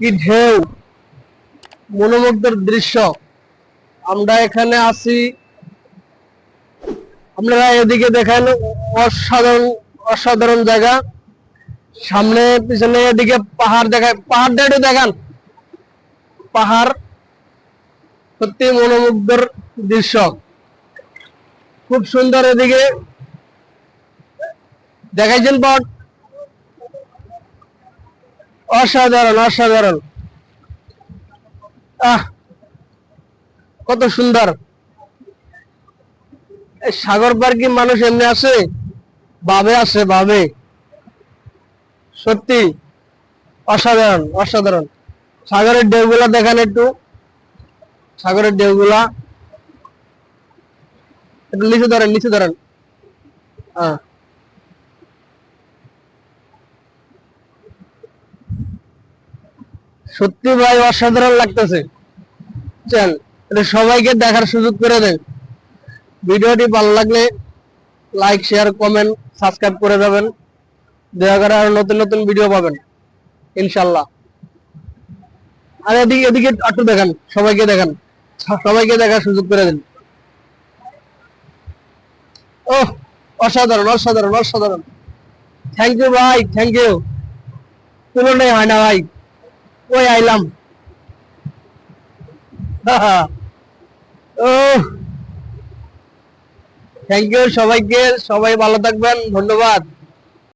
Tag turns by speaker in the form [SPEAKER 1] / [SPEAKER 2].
[SPEAKER 1] কি ঢেউ, মনোমুগ্ধের দৃশ্য। আমরা এখানে আছি। আপনারা এদিকে দেখেন, অসাধারণ অসাধারণ জায়গা। সামনে, পিছনে, এদিকে পাহাড় দেখায় পাহাড়টা একটু দেখান। পাহাড় সত্যি মনোমুগ্ধর দৃশ্য। খুব সুন্দর এদিকে। দেখাইছেন পট অসাধারণ অসাধারণ। আহ, কত সুন্দর। সাগর পার মানুষ এমনি আছে? ভাবে আছে, ভাবে। সত্যি, অসাধারণ অসাধারণ। সাগরের ঢেউগুলা দেখান একটু। সাগরের ঢেউগুলা। একটু নিচে ধরেন নিচে ধরেন। হ্যাঁ সত্যি ভাই, অসাধারণ লাগতেছে। এটা সবাইকে দেখার সুযোগ করে দেন। ভিডিওটি ভালো লাগলে লাইক শেয়ার কমেন্ট সাবস্ক্রাইব করে যাবেন দয়া করে আরও নতুন নতুন ভিডিও পাবেন ইনশাল্লাহ আর এদিকে এদিকে একটু দেখান, সবাইকে দেখান। সবাইকে দেখার সুযোগ করে দিন। ও অসাধারণ অসাধারণ অসাধারণ। থ্যাংক ইউ ভাই থ্যাংক ইউ তুলনায় হয় না, ভাই। ওই আইলাম। ও থ্যাংক ইউ সবাইকে সবাই ভালো থাকবেন ধন্যবাদ।